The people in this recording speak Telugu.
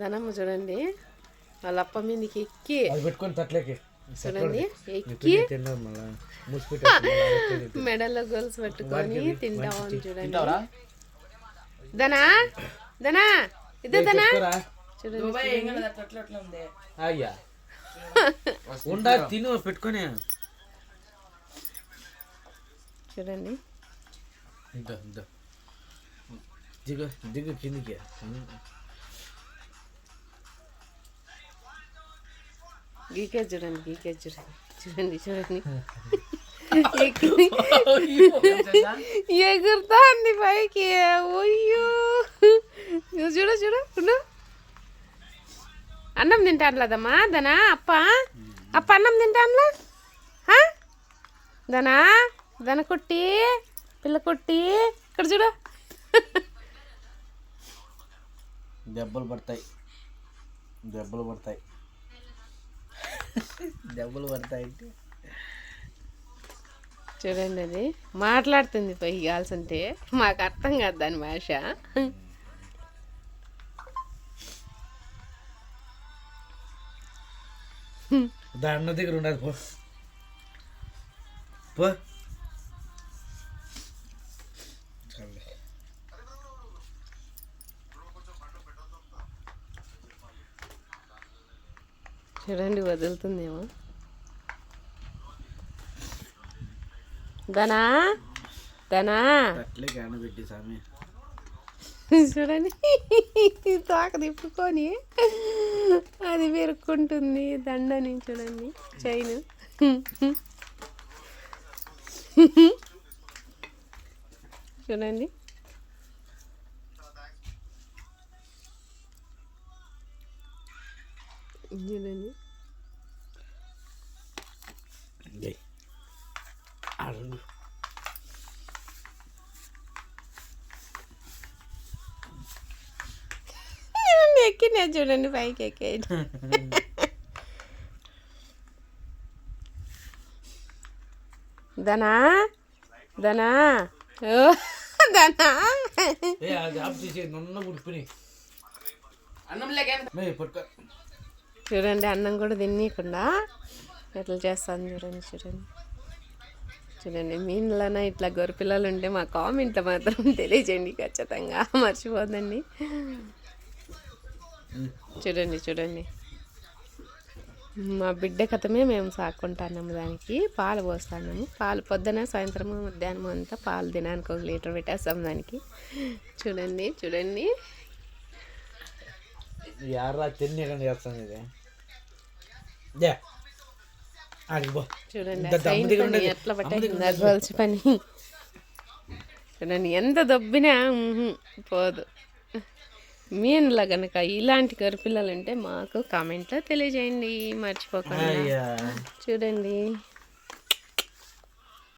ధనమ్మ చూడండి. వాళ్ళ అప్ప మీదకి ఎక్కి. అది పెట్టుకొని తట్లేకి. చూడండి ఎక్కి. మెడలో గొలుసు పెట్టుకొని తింటామని చూడండి. ధనా? ధనా? ఇదే ధనా? చూడండి అయ్యా ఉండా తిను. పెట్టుకొని. చూడండి. దిగు దిగు కిందికి. గీకే చూడండి గీకే చూడండి చూడండి చూడండి. ఎక్కి- ఎగురుతా అంది పైకి అయ్యో. చూడు చూడు ఉండు. అన్నం తింటానులేదమ్మా దనా అప్ప? అప్ప అన్నం తింటానులా హా? దనా దన కుట్టి పిల్ల కుట్టి ఇక్కడ చూడు. దెబ్బలు పడతాయి. దెబ్బలు పడతాయి. దెబ్బలు పడతాయి. అంటే చూడండి అది. మాట్లాడుతుంది పై కాల్సింటే మాకు అర్థం కాదు దాని భాష. దాన్న దగ్గర ఉండదు పో. పో. చూడండి వదులుతుందేమో. పెట్టి సామి. చూడండి తోక తిప్పుకొని అది పెరుక్కుంటుంది దండని చూడండి చైన్. చూడండి. ఆడు. చూడండి ఎక్కినా చూడండి పైకి ఎక్కే దనా దనా దనా ఏ అది చూడండి అన్నం కూడా తినకుండా ఎట్లా చేస్తాను చూడండి చూడండి. చూడండి మీలోనే ఇట్లా గొర్రెపిల్లలు ఉంటే మా కామెంట్లో మాత్రం తెలియజేయండి ఖచ్చితంగా. మర్చిపోదండి. చూడండి చూడండి. మా బిడ్డ కథమే మేము సాక్కుంటున్నాము దానికి. పాలు పోస్తున్నాము. పాలు పొద్దున సాయంత్రము మధ్యాహ్నం అంతా పాలు దినానికి ఒక లీటర్ పెట్టేస్తాం దానికి. చూడండి చూడండి. యారా తిని కానీ ఇది. చూడండి. ఎట్లా పని. చూడండి ఎంత దొబ్బినా పోదు. మీన్లా కనుక ఇలాంటి గొర్రెపిల్లలు ఉంటే మాకు కామెంట్లో తెలియజేయండి మర్చిపోకుండా. చూడండి.